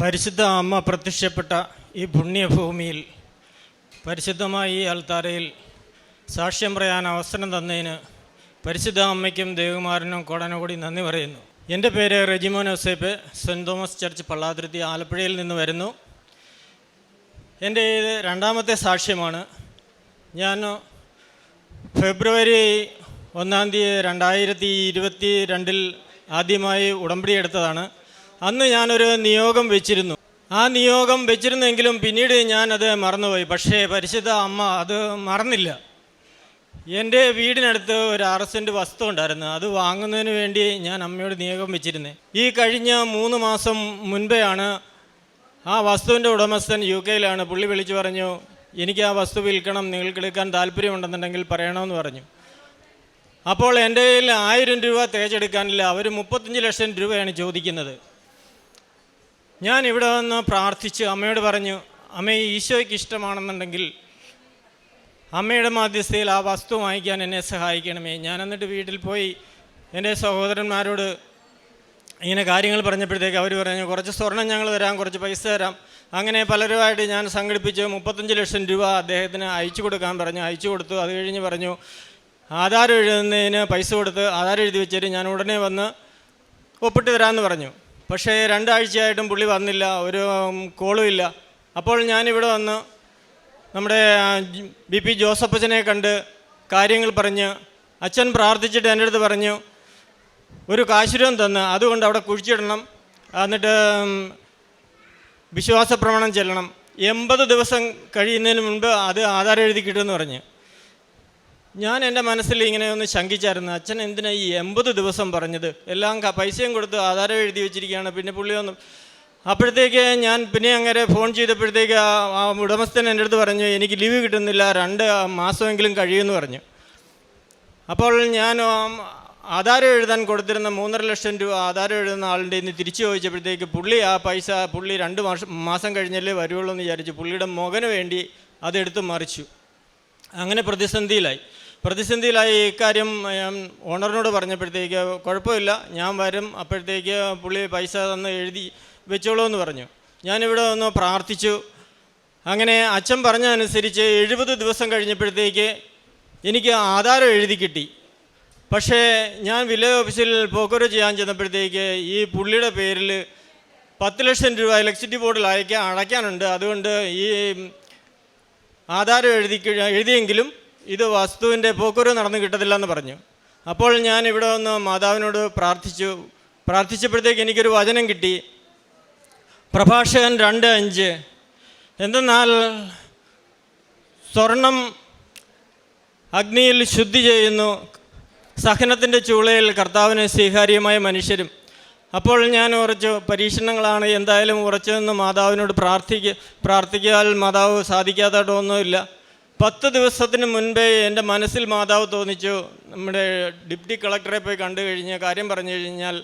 പരിശുദ്ധ അമ്മ പ്രത്യക്ഷപ്പെട്ട ഈ പുണ്യഭൂമിയിൽ പരിശുദ്ധമായ ഈ അൽത്താരയിൽ സാക്ഷ്യം പറയാൻ അവസരം തന്നതിന് പരിശുദ്ധ അമ്മയ്ക്കും ദേവകുമാരനും കോടനകൂടി നന്ദി പറയുന്നു. എന്റെ പേര് Rejimon Ouseph saint Thomas church Pallathuruthy ആലപ്പുഴയിൽ നിന്ന് വരുന്നു. എന്റെ ഇത് രണ്ടാമത്തെ സാക്ഷ്യമാണ്. ഞാൻ ഫെബ്രുവരി ഒന്നാം തീയതി രണ്ടായിരത്തി ഇരുപത്തി രണ്ടിൽ ആദ്യമായി ഉടമ്പടി എടുത്തതാണ്. അന്ന് ഞാനൊരു നിയോഗം വെച്ചിരുന്നു. ആ നിയോഗം വെച്ചിരുന്നെങ്കിലും പിന്നീട് ഞാനത് മറന്നുപോയി. പക്ഷേ പരിശുദ്ധ അമ്മ അത് മറന്നില്ല. എന്റെ വീടിനടുത്ത് ഒരു ആറ് സെന്റ് വസ്തു ഉണ്ടായിരുന്നു. അത് വാങ്ങുന്നതിന് വേണ്ടി ഞാൻ അമ്മയോട് നിയോഗം വെച്ചിരുന്നേ. ഈ കഴിഞ്ഞ മൂന്ന് മാസം മുൻപെയാണ് ആ വസ്തുവിന്റെ ഉടമസ്ഥൻ യു കെയിലാണ്. പുള്ളി വിളിച്ചു പറഞ്ഞു എനിക്ക് ആ വസ്തു വിൽക്കണം. നിങ്ങൾക്ക് എടുക്കാൻ താല്പര്യമുണ്ടെന്നുണ്ടെങ്കിൽ പറയണമെന്ന് പറഞ്ഞു. അപ്പോൾ എന്റെ കയ്യിൽ ആയിരം രൂപ തേച്ചെടുക്കാനില്ല. അവർ മുപ്പത്തഞ്ച് ലക്ഷം രൂപയാണ് ചോദിക്കുന്നത്. ഞാൻ ഇവിടെ വന്ന് പ്രാർത്ഥിച്ച് അമ്മയോട് പറഞ്ഞു അമ്മ ഈശോയ്ക്ക് ഇഷ്ടമാണെന്നുണ്ടെങ്കിൽ അമ്മയുടെ മാധ്യസ്ഥയിൽ ആ വസ്തു വാങ്ങിക്കാൻ എന്നെ സഹായിക്കണമേ. ഞാൻ എന്നിട്ട് വീട്ടിൽ പോയി എന്റെ സഹോദരന്മാരോട് ഇങ്ങനെ കാര്യങ്ങൾ പറഞ്ഞപ്പോഴത്തേക്ക് അവർ പറഞ്ഞു കുറച്ച് സ്വർണം ഞങ്ങൾ തരാം കുറച്ച് പൈസ തരാം. അങ്ങനെ പലരുമായിട്ട് ഞാൻ സംഘടിപ്പിച്ച് മുപ്പത്തഞ്ച് ലക്ഷം രൂപ അദ്ദേഹത്തിന് അയച്ചു കൊടുക്കാൻ പറഞ്ഞു അയച്ചു കൊടുത്തു. അത് കഴിഞ്ഞ് പറഞ്ഞു ആധാരം എഴുതുന്നതിന് പൈസ കൊടുത്ത് ആധാരം എഴുതി വെച്ചിട്ട് ഞാൻ ഉടനെ വന്ന് ഒപ്പിട്ട് തരാമെന്ന് പറഞ്ഞു. പക്ഷേ രണ്ടാഴ്ചയായിട്ടും പുള്ളി വന്നില്ല ഒരു കോളും ഇല്ല. അപ്പോൾ ഞാനിവിടെ വന്ന് നമ്മുടെ ബി പി ജോസഫച്ചനെ കണ്ട് കാര്യങ്ങൾ പറഞ്ഞ് അച്ഛൻ പ്രാർത്ഥിച്ചിട്ട് എന്റെ അടുത്ത് പറഞ്ഞു ഒരു കാശുരം തന്ന് അതുകൊണ്ട് അവിടെ കുഴിച്ചിടണം. എന്നിട്ട് വിശ്വാസ പ്രമാണം ചെല്ലണം. എൺപത് ദിവസം കഴിയുന്നതിന് മുൻപ് അത് ആധാരം എഴുതി കിട്ടുമെന്ന് പറഞ്ഞ്. ഞാൻ എന്റെ മനസ്സിൽ ഇങ്ങനെ ഒന്ന് ശങ്കിച്ചായിരുന്നു. അച്ഛൻ എന്തിനാ ഈ എൺപത് ദിവസം പറഞ്ഞത്? എല്ലാം പൈസയും കൊടുത്ത് ആധാരം എഴുതി വെച്ചിരിക്കുകയാണ്. പിന്നെ പുള്ളി ഒന്ന് അപ്പോഴത്തേക്ക് ഞാൻ പിന്നെ അങ്ങനെ ഫോൺ ചെയ്തപ്പോഴത്തേക്ക് ആ ഉടമസ്ഥൻ എന്റെ അടുത്ത് പറഞ്ഞു എനിക്ക് ലീവ് കിട്ടുന്നില്ല രണ്ട് മാസമെങ്കിലും കഴിയുമെന്ന് പറഞ്ഞു. അപ്പോൾ ഞാൻ ആധാരം എഴുതാൻ കൊടുത്തിരുന്ന മൂന്നര ലക്ഷം രൂപ ആധാരം എഴുതുന്ന ആളിന്റെ ഇന്ന് തിരിച്ചു ചോദിച്ചപ്പോഴത്തേക്ക് പുള്ളി ആ പൈസ പുള്ളി രണ്ട് മാസം മാസം കഴിഞ്ഞല്ലേ വരുവുള്ളൂ എന്ന് വിചാരിച്ചു. പുള്ളിയുടെ മകന് വേണ്ടി അതെടുത്ത് മറിച്ചു. അങ്ങനെ പ്രതിസന്ധിയിലായി. പ്രതിസന്ധിയിലായി ഇക്കാര്യം ഞാൻ ഓണറിനോട് പറഞ്ഞപ്പോഴത്തേക്ക് കുഴപ്പമില്ല ഞാൻ വരും അപ്പോഴത്തേക്ക് പുള്ളി പൈസ തന്ന് എഴുതി വെച്ചോളൂ എന്ന് പറഞ്ഞു. ഞാനിവിടെ ഒന്ന് പ്രാർത്ഥിച്ചു. അങ്ങനെ അച്ഛൻ പറഞ്ഞതനുസരിച്ച് എഴുപത് ദിവസം കഴിഞ്ഞപ്പോഴത്തേക്ക് എനിക്ക് ആധാരം എഴുതി കിട്ടി. പക്ഷേ ഞാൻ വില്ലേജ് ഓഫീസിൽ പോക്കോറ് ചെയ്യാൻ ചെന്നപ്പോഴത്തേക്ക് ഈ പുള്ളിയുടെ പേരിൽ പത്ത് ലക്ഷം രൂപ ഇലക്ട്രിസിറ്റി ബോർഡിൽ അയക്കാൻ അടയ്ക്കാനുണ്ട്. അതുകൊണ്ട് ഈ ആധാരം എഴുതി എഴുതിയെങ്കിലും ഇത് വസ്തുവിന്റെ പോക്കുരു നടന്നു കിട്ടത്തില്ല എന്ന് പറഞ്ഞു. അപ്പോൾ ഞാൻ ഇവിടെ വന്ന് മാതാവിനോട് പ്രാർത്ഥിച്ചു. പ്രാർത്ഥിച്ചപ്പോഴത്തേക്ക് എനിക്കൊരു വചനം കിട്ടി. പ്രഭാഷകൻ രണ്ട് അഞ്ച്. എന്തെന്നാൽ സ്വർണം അഗ്നിയിൽ ശുദ്ധി ചെയ്യുന്നു. സഹനത്തിന്റെ ചൂളയിൽ കർത്താവിന് സ്വീകാര്യമായ മനുഷ്യരും അപ്പോൾ ഞാൻ ഉറച്ചു പരീക്ഷണങ്ങളാണ് എന്തായാലും ഉറച്ചതെന്ന് മാതാവിനോട് പ്രാർത്ഥിക്ക പ്രാർത്ഥിക്കാൽ മാതാവ് സാധിക്കാത്തതൊന്നുമില്ല പത്ത് ദിവസത്തിന് മുൻപേ എന്റെ മനസ്സിൽ മാതാവ് തോന്നിച്ചു നമ്മുടെ ഡിപ്റ്റി കളക്ടറെ പോയി കണ്ടു കഴിഞ്ഞ് കാര്യം പറഞ്ഞു കഴിഞ്ഞാൽ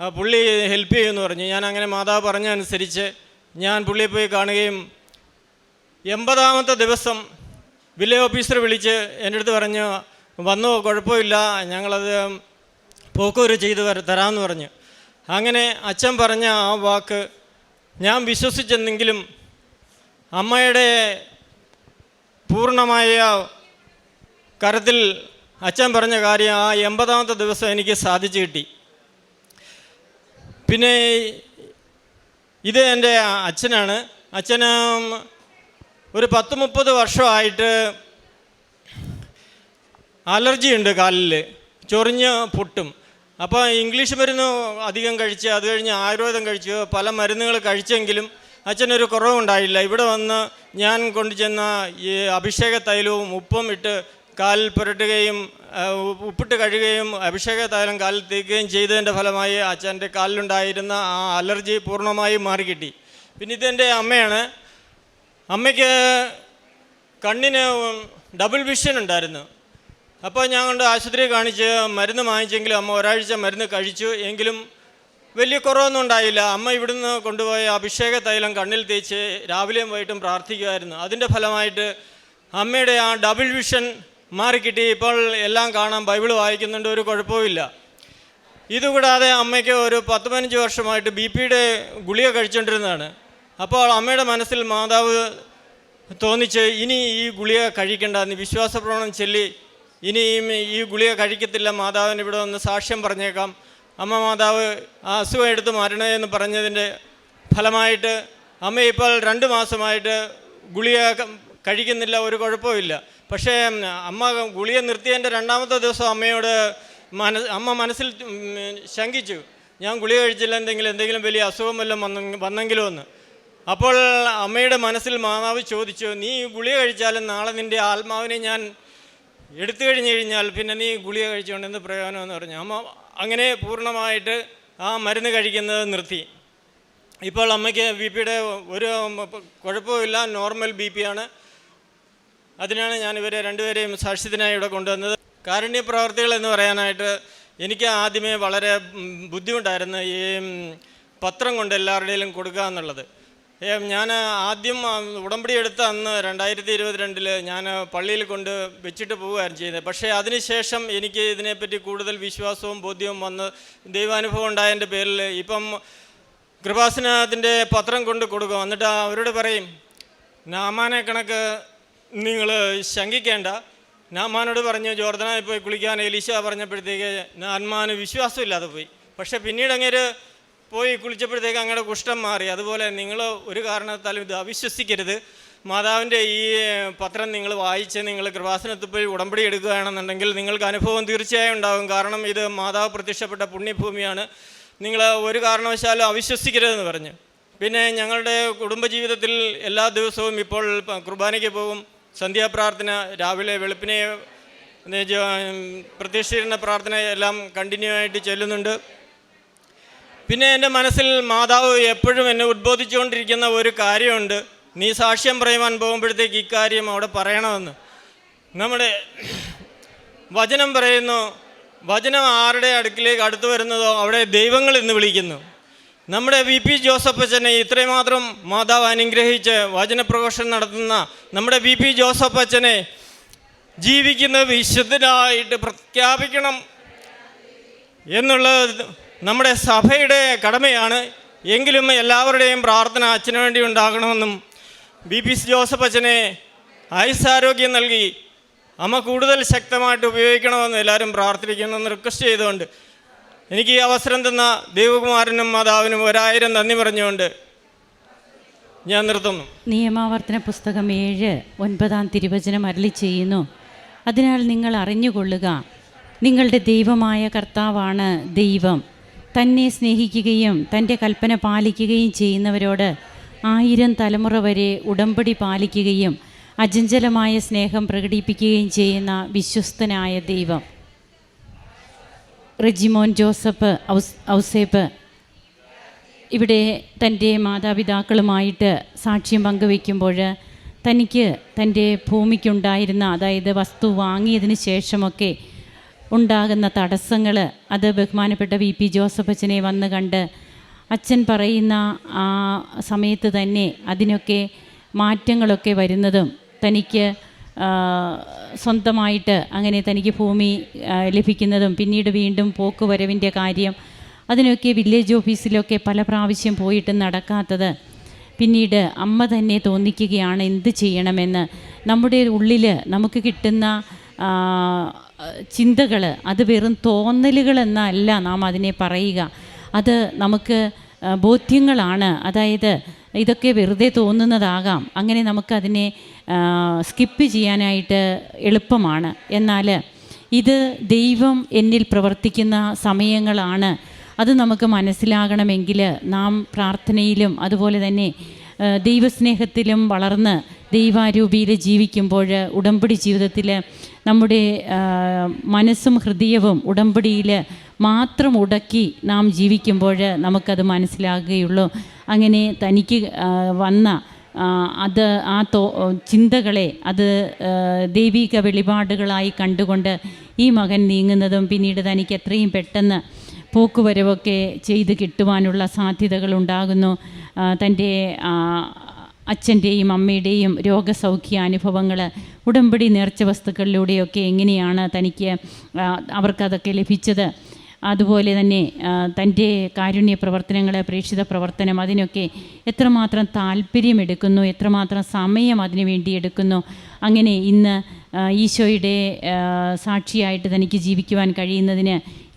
പുള്ളി ഹെൽപ്പ് ചെയ്യുമെന്ന് പറഞ്ഞു. ഞാൻ അങ്ങനെ മാതാവ് പറഞ്ഞ അനുസരിച്ച് ഞാൻ പുള്ളിയെ പോയി കാണുകയും എൺപതാമത്തെ ദിവസം വില്ലേജ് ഓഫീസർ വിളിച്ച് എന്റെ അടുത്ത് പറഞ്ഞു വന്നോ കുഴപ്പമില്ല ഞങ്ങളത് പോക്കൂര് ചെയ്ത് തരാമെന്ന് പറഞ്ഞു. അങ്ങനെ അച്ഛൻ പറഞ്ഞ ആ വാക്ക് ഞാൻ വിശ്വസിച്ചെന്നെങ്കിലും അമ്മയുടെ പൂർണമായ കരത്തിൽ അച്ഛൻ പറഞ്ഞ കാര്യം ആ എൺപതാമത്തെ ദിവസം എനിക്ക് സാധിച്ചു കിട്ടി. പിന്നെ ഇത് എന്റെ അച്ഛനാണ്. അച്ഛന് ഒരു പത്ത് മുപ്പത് വർഷമായിട്ട് അലർജി ഉണ്ട് കാലിൽ ചൊറിഞ്ഞ് പൊട്ടും. അപ്പോൾ ഇംഗ്ലീഷ് മരുന്ന് അധികം കഴിച്ച് അത് കഴിഞ്ഞ് ആയുർവേദം കഴിച്ച് പല മരുന്നുകൾ കഴിച്ചെങ്കിലും അച്ഛനൊരു കുറവുണ്ടായില്ല. ഇവിടെ വന്ന് ഞാൻ കൊണ്ടുചെന്ന ഈ അഭിഷേക തൈലവും ഉപ്പും ഇട്ട് കാലിൽ പുരട്ടുകയും ഉപ്പിട്ട് കഴുകുകയും അഭിഷേക തൈലം കാലിൽ തേക്കുകയും ചെയ്തതിന്റെ ഫലമായി അച്ഛന്റെ കാലിലുണ്ടായിരുന്ന ആ അലർജി പൂർണമായും മാറിക്കിട്ടി. പിന്നെ ഇതെന്റെ അമ്മയാണ്. അമ്മയ്ക്ക് കണ്ണിന് ഡബിൾ വിഷൻ ഉണ്ടായിരുന്നു. അപ്പോൾ ഞാൻ കൊണ്ട് ആശുപത്രി കാണിച്ച് മരുന്ന് വാങ്ങിച്ചെങ്കിലും അമ്മ ഒരാഴ്ച മരുന്ന് കഴിച്ചു. എങ്കിലും വലിയ കുറവൊന്നും ഉണ്ടായില്ല. അമ്മ ഇവിടുന്ന് കൊണ്ടുപോയ അഭിഷേക തൈലം കണ്ണിൽ തേച്ച് രാവിലെയും വൈകിട്ടും പ്രാർത്ഥിക്കുമായിരുന്നു. അതിന്റെ ഫലമായിട്ട് അമ്മയുടെ ആ ഡബിൾ വിഷൻ മാറിക്കിട്ടി. ഇപ്പോൾ എല്ലാം കാണാം. ബൈബിൾ വായിക്കുന്നുണ്ട്. ഒരു കുഴപ്പവുമില്ല. ഇതുകൂടാതെ അമ്മയ്ക്ക് ഒരു പത്ത് പതിനഞ്ച് വർഷമായിട്ട് ബി പിയുടെ ഗുളിക കഴിച്ചുകൊണ്ടിരുന്നതാണ്. അപ്പോൾ അമ്മയുടെ മനസ്സിൽ മാതാവ് തോന്നിച്ച് ഇനി ഈ ഗുളിക കഴിക്കേണ്ട എന്ന് വിശ്വാസപ്രവണം ചൊല്ലി ഇനിയും ഈ ഗുളിക കഴിക്കത്തില്ല മാതാവിന് ഇവിടെ വന്ന് സാക്ഷ്യം പറഞ്ഞേക്കാം. അമ്മ മാതാവ് ആ അസുഖം എടുത്ത് മാറ്റണേ എന്ന് പറഞ്ഞതിന്റെ ഫലമായിട്ട് അമ്മ ഇപ്പോൾ രണ്ട് മാസമായിട്ട് ഗുളിക കഴിക്കുന്നില്ല ഒരു കുഴപ്പമില്ല പക്ഷേ അമ്മ ഗുളിക നിർത്തിയതിന്റെ രണ്ടാമത്തെ ദിവസം അമ്മയോട് മന അമ്മ മനസ്സിൽ ശങ്കിച്ചു. ഞാൻ ഗുളിക കഴിച്ചില്ല എന്തെങ്കിലും എന്തെങ്കിലും വലിയ അസുഖം വല്ലതും വന്ന വന്നെങ്കിലോ എന്ന്. അപ്പോൾ അമ്മയുടെ മനസ്സിൽ മാതാവ് ചോദിച്ചു നീ ഗുളിക കഴിച്ചാലും നാളെ നിന്റെ ആത്മാവിനെ ഞാൻ എടുത്തു കഴിഞ്ഞ് കഴിഞ്ഞാൽ പിന്നെ നീ ഗുളിക കഴിച്ചുകൊണ്ട് എന്ത് പ്രയോജനം എന്ന് പറഞ്ഞു. അമ്മ അങ്ങനെ പൂർണമായിട്ട് ആ മരുന്ന് കഴിക്കുന്നത് നിർത്തി. ഇപ്പോൾ അമ്മയ്ക്ക് ബി പിയുടെ ഒരു കുഴപ്പമില്ല നോർമൽ ബി പി ആണ് അതിനാണ് ഞാൻ ഇവരെ രണ്ടുപേരെയും സാക്ഷ്യത്തിനായി ഇവിടെ കൊണ്ടുവന്നത്. കാരുണ്യ പ്രവർത്തികൾ എന്ന് പറയാനായിട്ട് എനിക്ക് ആദ്യമേ വളരെ ബുദ്ധിമുട്ടായിരുന്നു ഈ പത്രം കൊണ്ട് എല്ലാവരുടെയും കൊടുക്കുക എന്നുള്ളത്. ഞാൻ ആദ്യം ഉടമ്പടി എടുത്ത അന്ന് രണ്ടായിരത്തി ഇരുപത്തിരണ്ടിൽ ഞാൻ പള്ളിയിൽ കൊണ്ട് വെച്ചിട്ട് പോവുകയായിരുന്നു ചെയ്തത് പക്ഷേ അതിനുശേഷം എനിക്ക് ഇതിനെപ്പറ്റി കൂടുതൽ വിശ്വാസവും ബോധ്യവും വന്ന് ദൈവാനുഭവം ഉണ്ടായതിന്റെ പേരിൽ ഇപ്പം കൃപാസനത്തിന്റെ പത്രം കൊണ്ട് കൊടുക്കും. എന്നിട്ട് അവരോട് പറയും നാമാനെ കണക്ക് നിങ്ങൾ ശങ്കിക്കേണ്ട. നാമാനോട് പറഞ്ഞു ജോർദനായി പോയി കുളിക്കാൻ. എലീശ പറഞ്ഞപ്പോഴത്തേക്ക് നാന്മാന് വിശ്വാസമില്ലാതെ പോയി. പക്ഷേ പിന്നീട് അങ്ങേര് പോയി കുളിച്ചപ്പോഴത്തേക്ക് അങ്ങയുടെ കുഷ്ഠം മാറി. അതുപോലെ നിങ്ങൾ ഒരു കാരണത്താലും ഇത് അവിശ്വസിക്കരുത്. മാതാവിന്റെ ഈ പത്രം നിങ്ങൾ വായിച്ച് നിങ്ങൾ കൃപാസനത്തിൽ പോയി ഉടമ്പടി എടുക്കുകയാണെന്നുണ്ടെങ്കിൽ നിങ്ങൾക്ക് അനുഭവം തീർച്ചയായും ഉണ്ടാകും. കാരണം ഇത് മാതാവ് പ്രത്യക്ഷപ്പെട്ട പുണ്യഭൂമിയാണ്. നിങ്ങൾ ഒരു കാരണവശാലും അവിശ്വസിക്കരുതെന്ന് പറഞ്ഞു. പിന്നെ ഞങ്ങളുടെ കുടുംബജീവിതത്തിൽ എല്ലാ ദിവസവും ഇപ്പോൾ കുർബാനയ്ക്ക് പോകും. സന്ധ്യാപ്രാർത്ഥന രാവിലെ വെളുപ്പിനെ പ്രത്യക്ഷീകരണ പ്രാർത്ഥന എല്ലാം കണ്ടിന്യൂ ആയിട്ട് ചെല്ലുന്നുണ്ട്. പിന്നെ എന്റെ മനസ്സിൽ മാതാവ് എപ്പോഴും എന്നെ ഉദ്ബോധിച്ചുകൊണ്ടിരിക്കുന്ന ഒരു കാര്യമുണ്ട്. നീ സാക്ഷ്യം പറയുവാൻ പോകുമ്പോഴത്തേക്ക് ഇക്കാര്യം അവിടെ പറയണമെന്ന്. നമ്മുടെ വചനം പറയുന്നു വചനം ആരുടെ അടുക്കിലേക്ക് അടുത്തു വരുന്നതോ അവിടെ ദൈവങ്ങൾ എന്ന് വിളിക്കുന്നു. നമ്മുടെ വി പി ജോസഫ് അച്ഛനെ ഇത്രമാത്രം മാതാവ് അനുഗ്രഹിച്ച് വചനപ്രഘോഷണം നടത്തുന്ന നമ്മുടെ വി പി ജോസഫ് അച്ഛനെ ജീവിക്കുന്ന വിശുദ്ധനായിട്ട് പ്രഖ്യാപിക്കണം എന്നുള്ളത് നമ്മുടെ സഭയുടെ കടമയാണ് എങ്കിലും എല്ലാവരുടെയും പ്രാർത്ഥന അച്ഛന് വേണ്ടി ഉണ്ടാകണമെന്നും ബി പി സി ജോസഫ് അച്ഛനെ ആയുസാരോഗ്യം നൽകി അമ്മ കൂടുതൽ ശക്തമായിട്ട് ഉപയോഗിക്കണമെന്ന് എല്ലാവരും പ്രാർത്ഥിക്കണമെന്ന് റിക്വസ്റ്റ് ചെയ്തുകൊണ്ട് എനിക്ക് ഈ അവസരം തന്ന ദേവകുമാരനും മാതാവിനും ഒരായിരം നന്ദി പറഞ്ഞുകൊണ്ട് ഞാൻ നിർത്തുന്നു. നിയമാവർത്തന പുസ്തകം ഏഴ് ഒൻപതാം തിരുവചനം അരളി ചെയ്യുന്നു. അതിനാൽ നിങ്ങൾ അറിഞ്ഞുകൊള്ളുക നിങ്ങളുടെ ദൈവമായ കർത്താവാണ് ദൈവം. തന്നെ സ്നേഹിക്കുകയും തന്റെ കൽപ്പന പാലിക്കുകയും ചെയ്യുന്നവരോട് ആയിരം തലമുറ വരെ ഉടമ്പടി പാലിക്കുകയും അജഞ്ചലമായ സ്നേഹം പ്രകടിപ്പിക്കുകയും ചെയ്യുന്ന വിശ്വസ്തനായ ദൈവം. റെജിമോൻ ജോസഫ് ഔസ് ഔസേപ്പ് ഇവിടെ തന്റെ മാതാപിതാക്കളുമായിട്ട് സാക്ഷ്യം പങ്കുവെക്കുമ്പോൾ തനിക്ക് തന്റെ ഭൂമിക്കുണ്ടായിരുന്ന അതായത് വസ്തു വാങ്ങിയതിന് ശേഷമൊക്കെ ഉണ്ടാകുന്ന തടസ്സങ്ങൾ അത് ബഹുമാനപ്പെട്ട വി പി ജോസഫ് അച്ഛനെ വന്ന് കണ്ട് അച്ഛൻ പറയുന്ന ആ സമയത്ത് തന്നെ അതിനൊക്കെ മാറ്റങ്ങളൊക്കെ വരുന്നതും തനിക്ക് സ്വന്തമായിട്ട് അങ്ങനെ തനിക്ക് ഭൂമി ലഭിക്കുന്നതും പിന്നീട് വീണ്ടും പോക്കുവരവിന്റെ കാര്യം അതിനൊക്കെ വില്ലേജ് ഓഫീസിലൊക്കെ പല പ്രാവശ്യം പോയിട്ട് നടക്കാത്തത് പിന്നീട് അമ്മ തന്നെ തോന്നിക്കുകയാണ് എന്ത് ചെയ്യണമെന്ന്. നമ്മുടെ ഉള്ളിൽ നമുക്ക് കിട്ടുന്ന ചിന്തകൾ അത് വെറും തോന്നലുകൾ എന്നല്ല നാം അതിനെ പറയുക. അത് നമുക്ക് ബോധ്യങ്ങളാണ്. അതായത് ഇതൊക്കെ വെറുതെ തോന്നുന്നതാകാം. അങ്ങനെ നമുക്കതിനെ സ്കിപ്പ് ചെയ്യാനായിട്ട് എളുപ്പമാണ്. എന്നാൽ ഇത് ദൈവം എന്നിൽ പ്രവർത്തിക്കുന്ന സമയങ്ങളാണ്. അത് നമുക്ക് മനസ്സിലാകണമെങ്കിൽ നാം പ്രാർത്ഥനയിലും അതുപോലെ തന്നെ ദൈവസ്നേഹത്തിലും വളർന്ന് ദൈവാരൂപിയിൽ ജീവിക്കുമ്പോൾ ഉടമ്പടി ജീവിതത്തിൽ നമ്മുടെ മനസ്സും ഹൃദയവും ഉടമ്പടിയിൽ മാത്രം ഉടക്കി നാം ജീവിക്കുമ്പോൾ നമുക്കത് മനസ്സിലാകുകയുള്ളൂ. അങ്ങനെ തനിക്ക് വന്ന അത് ആ തോ ചിന്തകളെ അത് ദൈവിക വെളിപാടുകളായി കണ്ടുകൊണ്ട് ഈ മകൻ നീങ്ങുന്നതും പിന്നീട് തനിക്ക് എത്രയും പെട്ടെന്ന് പോക്കുവരവൊക്കെ ചെയ്ത് കിട്ടുവാനുള്ള സാധ്യതകളുണ്ടാകുന്നു. ഉണ്ടാകുന്നു തന്റെ അച്ഛന്റെയും അമ്മയുടെയും രോഗസൗഖ്യ അനുഭവങ്ങൾ ഉടമ്പടി നേർച്ച വസ്തുക്കളിലൂടെയൊക്കെ എങ്ങനെയാണ് തനിക്ക് അവർക്കതൊക്കെ ലഭിച്ചത്? അതുപോലെ തന്നെ തന്റെ കാരുണ്യ പ്രവർത്തനങ്ങൾ പ്രേക്ഷിത പ്രവർത്തനം അതിനൊക്കെ എത്രമാത്രം താല്പര്യമെടുക്കുന്നു എത്രമാത്രം സമയം അതിനു വേണ്ടി എടുക്കുന്നു? അങ്ങനെ ഇന്ന് ഈശോയുടെ സാക്ഷിയായിട്ട് തനിക്ക് ജീവിക്കുവാൻ കഴിയുന്നതിന്